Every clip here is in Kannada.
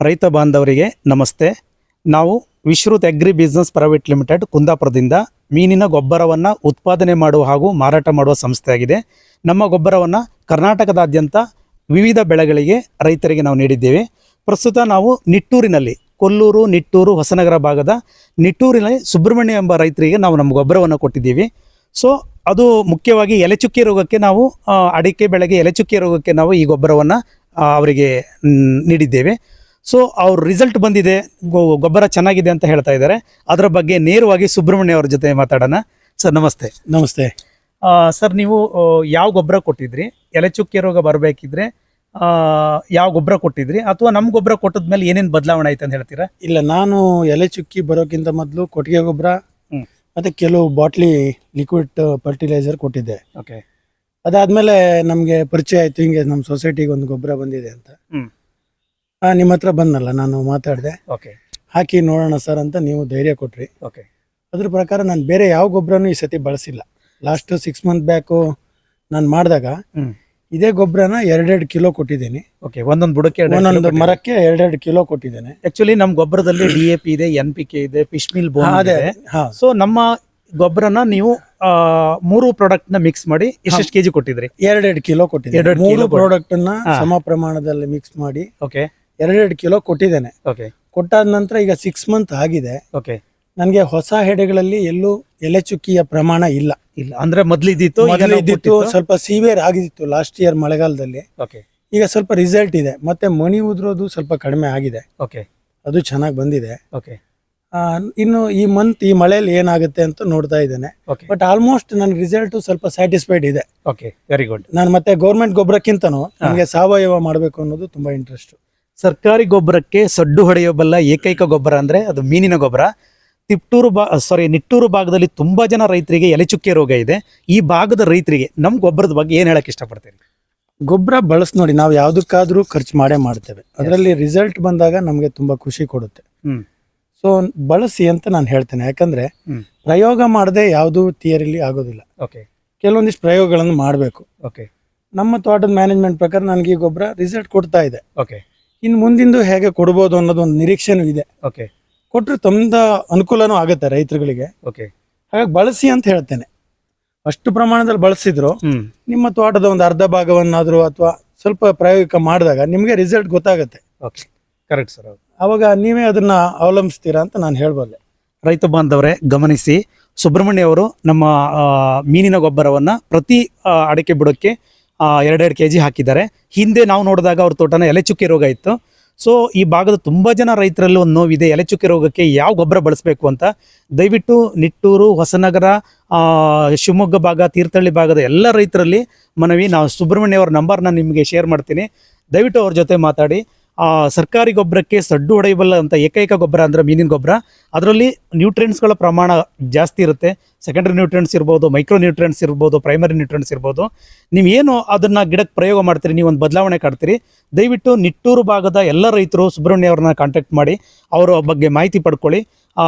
ರೈತ ಬಾಂಧವರಿಗೆ ನಮಸ್ತೆ. ನಾವು Vishruth agri business private limited ಕುಂದಾಪುರದಿಂದ ಮೀನಿನ ಗೊಬ್ಬರವನ್ನು ಉತ್ಪಾದನೆ ಮಾಡುವ ಹಾಗೂ ಮಾರಾಟ ಮಾಡುವ ಸಂಸ್ಥೆಯಾಗಿದೆ. ನಮ್ಮ ಗೊಬ್ಬರವನ್ನು ಕರ್ನಾಟಕದಾದ್ಯಂತ ವಿವಿಧ ಬೆಳೆಗಳಿಗೆ ರೈತರಿಗೆ ನಾವು ನೀಡಿದ್ದೇವೆ. ಪ್ರಸ್ತುತ ನಾವು ನಿಟ್ಟೂರಿನಲ್ಲಿ, ಕೊಲ್ಲೂರು, ನಿಟ್ಟೂರು, ಹೊಸನಗರ ಭಾಗದ ನಿಟ್ಟೂರಿನಲ್ಲಿ ಸುಬ್ರಹ್ಮಣ್ಯ ಎಂಬ ರೈತರಿಗೆ ನಾವು ನಮ್ಮ ಗೊಬ್ಬರವನ್ನು ಕೊಟ್ಟಿದ್ದೀವಿ. ಸೊ, ಅದು ಮುಖ್ಯವಾಗಿ ಎಲೆಚುಕ್ಕೆ ರೋಗಕ್ಕೆ ನಾವು ಅಡಿಕೆ ಬೆಳೆಗೆ ಎಲೆಚುಕ್ಕೆ ರೋಗಕ್ಕೆ ನಾವು ಈ ಗೊಬ್ಬರವನ್ನು ಅವರಿಗೆ ನೀಡಿದ್ದೇವೆ. ಸೊ ಅವ್ರ ರಿಸಲ್ಟ್ ಬಂದಿದೆ. ಗೊ- ಗೊಬ್ಬರ ಚೆನ್ನಾಗಿದೆ ಅಂತ ಹೇಳ್ತಾ ಇದ್ದಾರೆ. ಅದರ ಬಗ್ಗೆ ನೇರವಾಗಿ ಸುಬ್ರಹ್ಮಣ್ಯ ಅವ್ರ ಜೊತೆ ಮಾತಾಡೋಣ. ಸರ್ ನಮಸ್ತೆ. ನಮಸ್ತೆ. ಸರ್ ನೀವು ಯಾವ ಗೊಬ್ಬರ ಕೊಟ್ಟಿದ್ರಿ? ಎಲೆಚುಕ್ಕೆ ರೋಗ ಬರಬೇಕಿದ್ರೆ ಯಾವ ಗೊಬ್ಬರ ಕೊಟ್ಟಿದ್ರಿ? ಅಥವಾ ನಮ್ಮ ಗೊಬ್ಬರ ಕೊಟ್ಟದ್ಮೇಲೆ ಏನೇನು ಬದಲಾವಣೆ ಆಯ್ತು ಅಂತ ಹೇಳ್ತೀರಾ? ಇಲ್ಲ ನಾನು ಎಲೆ ಚುಕ್ಕಿ ಬರೋಕ್ಕಿಂತ ಮೊದಲು ಕೊಟ್ಟಿಗೆ ಗೊಬ್ಬರ ಮತ್ತು ಕೆಲವು ಬಾಟ್ಲಿ ಲಿಕ್ವಿಡ್ ಫರ್ಟಿಲೈಸರ್ ಕೊಟ್ಟಿದ್ದೆ. ಓಕೆ ಅದಾದಮೇಲೆ ನಮಗೆ ಪರಿಚಯ ಆಯಿತು ಹಿಂಗೆ ನಮ್ಮ ಸೊಸೈಟಿಗೆ ಒಂದು ಗೊಬ್ಬರ ಬಂದಿದೆ ಅಂತ. ಆ, ನಿಮ್ಮ ಹತ್ರ ಬಂದಲ್ಲ ನಾನು ಮಾತಾಡಿದೆ. ಓಕೆ ಹಾಕಿ ನೋಡೋಣ ಸರ್ ಅಂತ ನೀವು ಧೈರ್ಯ ಕೊಟ್ರಿ. ಓಕೆ ಅದ್ರ ಪ್ರಕಾರ ನಾನು ಬೇರೆ ಯಾವ ಗೊಬ್ಬರನೂ ಈ ಸತಿ ಬಳಸಿಲ್ಲ. ಲಾಸ್ಟ್ ಸಿಕ್ಸ್ ಮಂತ್ ಬ್ಯಾಕು ನಾನು ಮಾಡಿದಾಗ ಹ್ಮ್. ಇದೇ ಗೊಬ್ಬರನ ಎರಡೆರಡು ಕಿಲೋ ಕೊಟ್ಟಿದ್ದೀನಿ. ಓಕೆ ಒಂದೊಂದು ಬುಡಕ್ಕೆ ಒಂದೊಂದು ಮರಕ್ಕೆ ಎರಡೆರಡು ಕಿಲೋ ಕೊಟ್ಟಿದ್ದೇನೆ. ಆಕ್ಚುಲಿ ನಮ್ಮ ಗೊಬ್ಬರದಲ್ಲಿ ಡಿ ಎ ಪಿ ಇದೆ ಎನ್ ಪಿ ಕೆ ಇದೆ ಫಿಶ್ ಮಿಲ್ ಬೋನ್ ಅದೇ ಇದೆ. ಹಾ. ಸೊ ನಮ್ಮ ಗೊಬ್ಬರನ ನೀವು ಆ, ಮೂರು ಪ್ರಾಡಕ್ಟ್ನ ಮಿಕ್ಸ್ ಮಾಡಿ ಎಷ್ಟೆಷ್ಟು ಕೆಜಿ ಕೊಟ್ಟಿದ್ರಿ? ಎರಡೆರಡು ಕಿಲೋ ಕೊಟ್ಟಿದ್ದೀನಿ. ಎರಡೆರಡು ಮೂರು ಕೊಟ್ಟು- ಪ್ರಾಡಕ್ಟ್ ಅನ್ನ ಹಾ. ಸಮ ಪ್ರಮಾಣದಲ್ಲಿ ಮಿಕ್ಸ್ ಮಾಡಿ ಓಕೆ ಎರಡೆರಡು ಕಿಲೋ ಕೊಟ್ಟಿದ್ದೇನೆ. ಓಕೆ ಕೊಟ್ಟಾದ ನಂತರ ಈಗ ಸಿಕ್ಸ್ ಮಂತ್ ಆಗಿದೆ. ಓಕೆ ನನಗೆ ಹೊಸ ಹೆಡೆಗಳಲ್ಲಿ ಎಲ್ಲೂ ಎಲೆ ಚುಕ್ಕಿಯ ಪ್ರಮಾಣ ಇಲ್ಲ. ಇಲ್ಲ. ಅಂದ್ರೆ ಮೊದ್ಲಿದ್ದಿತ್ತು ಮೊದಲು ಇದ್ದಿತ್ತು. ಸ್ವಲ್ಪ ಸಿವಿಯರ್ ಆಗಿದ್ದಿತ್ತು ಲಾಸ್ಟ್ ಇಯರ್ ಮಳೆಗಾಲದಲ್ಲಿ. ಓಕೆ ಈಗ ಸ್ವಲ್ಪ ರಿಸಲ್ಟ್ ಇದೆ. ಮತ್ತೆ ಮಣಿ ಉದ್ರೋದು ಸ್ವಲ್ಪ ಕಡಿಮೆ ಆಗಿದೆ. ಓಕೆ ಅದು ಚೆನ್ನಾಗಿ ಬಂದಿದೆ. ಓಕೆ ಆ, ಇನ್ನು ಈ ಮಂತ್ ಈ ಮಳೆಯಲ್ಲಿ ಏನಾಗುತ್ತೆ ಅಂತ ನೋಡ್ತಾ ಇದ್ದೇನೆ. ಓಕೆ ಬಟ್ ಆಲ್ಮೋಸ್ಟ್ ನನ್ನ ರಿಸಲ್ಟ್ ಸ್ವಲ್ಪ ಸ್ಯಾಟಿಸ್ಫೈಡ್ ಇದೆ. ಓಕೆ ವೆರಿ ಗುಡ್ ನಾನು ಮತ್ತೆ ಗೌರ್ಮೆಂಟ್ ಗೊಬ್ಬರಕ್ಕಿಂತನೂ ನನಗೆ ಸಾವಯವ ಮಾಡಬೇಕು ಅನ್ನೋದು ತುಂಬಾ ಇಂಟ್ರೆಸ್ಟ್ ಸರ್ಕಾರಿ ಗೊಬ್ಬರಕ್ಕೆ ಸಡ್ಡು ಹೊಡೆಯಬಲ್ಲ ಏಕೈಕ ಗೊಬ್ಬರ ಅಂದ್ರೆ ಅದು ಮೀನಿನ ಗೊಬ್ಬರ. ತಿಪ್ಟೂರು ಬಾ ಸಾರಿ ನಿಟ್ಟೂರು ಭಾಗದಲ್ಲಿ ತುಂಬಾ ಜನ ರೈತರಿಗೆ ಎಲೆಚುಕ್ಕೆ ರೋಗ ಇದೆ. ಈ ಭಾಗದ ರೈತರಿಗೆ ನಮ್ಮ ಗೊಬ್ಬರದ ಬಗ್ಗೆ ಏನ್ ಹೇಳಕ್ ಇಷ್ಟಪಡ್ತೀರಿ? ಗೊಬ್ಬರ ಬಳಸಿ ನೋಡಿ ನಾವು ಯಾವ್ದಕ್ಕಾದ್ರೂ ಖರ್ಚು ಮಾಡೇ ಮಾಡ್ತೇವೆ. ಅದರಲ್ಲಿ ರಿಸಲ್ಟ್ ಬಂದಾಗ ನಮಗೆ ತುಂಬಾ ಖುಷಿ ಕೊಡುತ್ತೆ. ಸೊ ಬಳಸಿ ಅಂತ ನಾನು ಹೇಳ್ತೇನೆ. ಯಾಕಂದ್ರೆ ಪ್ರಯೋಗ ಮಾಡದೆ ಯಾವುದು ಥಿಯರಿಲಿ ಆಗೋದಿಲ್ಲ. ಓಕೆ ಕೆಲವೊಂದಿಷ್ಟು ಪ್ರಯೋಗಗಳನ್ನು ಮಾಡಬೇಕು. ಓಕೆ ನಮ್ಮ ತೋಟದ ಮ್ಯಾನೇಜ್ಮೆಂಟ್ ಪ್ರಕಾರ ನನಗೆ ಈ ಗೊಬ್ಬರ ರಿಸಲ್ಟ್ ಕೊಡ್ತಾ ಇದೆ. ಓಕೆ ಇನ್ನು ಮುಂದಿಂದು ಹೇಗೆ ಕೊಡ್ಬೋದು ಅನ್ನೋದು ಒಂದು ನಿರೀಕ್ಷೆನೂ ಇದೆ. ಓಕೆ ಕೊಟ್ಟರೆ ತಮ್ಮದ ಅನುಕೂಲನೂ ಆಗುತ್ತೆ ರೈತರುಗಳಿಗೆ. ಓಕೆ ಹಾಗಾಗಿ ಬಳಸಿ ಅಂತ ಹೇಳ್ತೇನೆ. ಅಷ್ಟು ಪ್ರಮಾಣದಲ್ಲಿ ಬಳಸಿದ್ರು ನಿಮ್ಮ ತೋಟದ ಒಂದು ಅರ್ಧ ಭಾಗವನ್ನಾದರೂ ಅಥವಾ ಸ್ವಲ್ಪ ಪ್ರಾಯೋಗಿಕ ಮಾಡಿದಾಗ ನಿಮಗೆ ರಿಸಲ್ಟ್ ಗೊತ್ತಾಗುತ್ತೆ. ಓಕೆ ಕರೆಕ್ಟ್ ಸರ್ ಅವಾಗ ನೀವೇ ಅದನ್ನ ಅವಲಂಬಿಸ್ತೀರಾ ಅಂತ ನಾನು ಹೇಳ್ಬಲ್ಲೆ. ರೈತ ಬಾಂಧವರೇ ಗಮನಿಸಿ. ಸುಬ್ರಹ್ಮಣ್ಯ ಅವರು ನಮ್ಮ ಮೀನಿನ ಗೊಬ್ಬರವನ್ನು ಪ್ರತಿ ಅಡಿಕೆ ಬುಡಕ್ಕೆ ಎರಡೆರಡು ಕೆ ಜಿ ಹಾಕಿದ್ದಾರೆ. ಹಿಂದೆ ನಾವು ನೋಡಿದಾಗ ಅವ್ರ ತೋಟನ ಎಲೆಚುಕ್ಕೆ ರೋಗ ಇತ್ತು. ಸೊ ಈ ಭಾಗದ ತುಂಬ ಜನ ರೈತರಲ್ಲಿ ಒಂದು ನೋವಿದೆ. ಎಲೆಚುಕ್ಕೆ ರೋಗಕ್ಕೆ ಯಾವ ಗೊಬ್ಬರ ಬಳಸಬೇಕು ಅಂತ ದಯವಿಟ್ಟು ನಿಟ್ಟೂರು, ಹೊಸನಗರ ಶಿವಮೊಗ್ಗ ಭಾಗ, ತೀರ್ಥಹಳ್ಳಿ ಭಾಗದ ಎಲ್ಲ ರೈತರಲ್ಲಿ ಮನವಿ. ನಾವು ಸುಬ್ರಹ್ಮಣ್ಯ ಅವ್ರ ನಂಬರ್ನ ನಿಮಗೆ ಶೇರ್ ಮಾಡ್ತೀನಿ. ದಯವಿಟ್ಟು ಅವ್ರ ಜೊತೆ ಮಾತಾಡಿ. ಆ, ಸರ್ಕಾರಿ ಗೊಬ್ಬರಕ್ಕೆ ಸಡ್ಡು ಹೊಡೆಯಬಲ್ಲ ಅಂತ ಏಕೈಕ ಗೊಬ್ಬರ ಅಂದರೆ ಮೀನಿನ ಗೊಬ್ಬರ. ಅದರಲ್ಲಿ ನ್ಯೂಟ್ರಿಯೆಂಟ್ಸ್ಗಳ ಪ್ರಮಾಣ ಜಾಸ್ತಿ ಇರುತ್ತೆ. ಸೆಕೆಂಡ್ರಿ ನ್ಯೂಟ್ರಿಯೆಂಟ್ಸ್ ಇರ್ಬೋದು ಮೈಕ್ರೋ ನ್ಯೂಟ್ರಿಯೆಂಟ್ಸ್ ಇರ್ಬೋದು ಪ್ರೈಮರಿ ನ್ಯೂಟ್ರಿಯೆಂಟ್ಸ್ ಇರ್ಬೋದು. ಏನು ಅದನ್ನು ಗಿಡಕ್ಕೆ ಪ್ರಯೋಗ ಮಾಡ್ತೀರಿ ನೀವು ಒಂದು ಬದಲಾವಣೆ ಕಾಡ್ತೀರಿ ದಯವಿಟ್ಟು ನಿಟ್ಟೂರು ಭಾಗದ ಎಲ್ಲ ರೈತರು ಸುಬ್ರಹ್ಮಣ್ಯ ಅವ್ರನ್ನ ಕಾಂಟ್ಯಾಕ್ಟ್ ಮಾಡಿ ಅವರ ಬಗ್ಗೆ ಮಾಹಿತಿ ಪಡ್ಕೊಳ್ಳಿ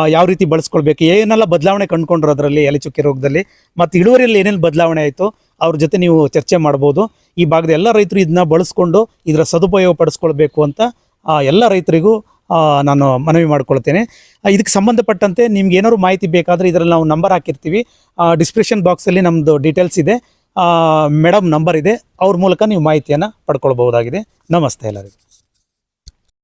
ಯಾವ ರೀತಿ ಬಳಸ್ಕೊಳ್ಬೇಕು ಏನೆಲ್ಲ ಬದಲಾವಣೆ ಕಂಡುಕೊಂಡ್ರು ಅದರಲ್ಲಿ ಎಲೆ ಚುಕ್ಕಿ ರೋಗದಲ್ಲಿ ಮತ್ತು ಇಳುವರಿಯಲ್ಲಿ ಏನೇನು ಬದಲಾವಣೆ ಆಯಿತು ಅವ್ರ ಜೊತೆ ನೀವು ಚರ್ಚೆ ಮಾಡ್ಬೋದು. ಈ ಭಾಗದ ಎಲ್ಲ ರೈತರು ಇದನ್ನ ಬಳಸ್ಕೊಂಡು ಇದರ ಸದುಪಯೋಗ ಪಡಿಸ್ಕೊಳ್ಬೇಕು ಅಂತ ಎಲ್ಲ ರೈತರಿಗೂ ನಾನು ಮನವಿ ಮಾಡ್ಕೊಳ್ತೇನೆ. ಇದಕ್ಕೆ ಸಂಬಂಧಪಟ್ಟಂತೆ ನಿಮ್ಗೆ ಏನಾದ್ರು ಮಾಹಿತಿ ಬೇಕಾದರೆ ಇದರಲ್ಲಿ ನಾವು ನಂಬರ್ ಹಾಕಿರ್ತೀವಿ. ಡಿಸ್ಕ್ರಿಪ್ಷನ್ ಬಾಕ್ಸಲ್ಲಿ ನಮ್ಮದು ಡೀಟೇಲ್ಸ್ ಇದೆ. ಮೇಡಮ್ ನಂಬರ್ ಇದೆ. ಅವ್ರ ಮೂಲಕ ನೀವು ಮಾಹಿತಿಯನ್ನು ಪಡ್ಕೊಳ್ಬಹುದಾಗಿದೆ. ನಮಸ್ತೆ ಎಲ್ಲರಿಗೂ.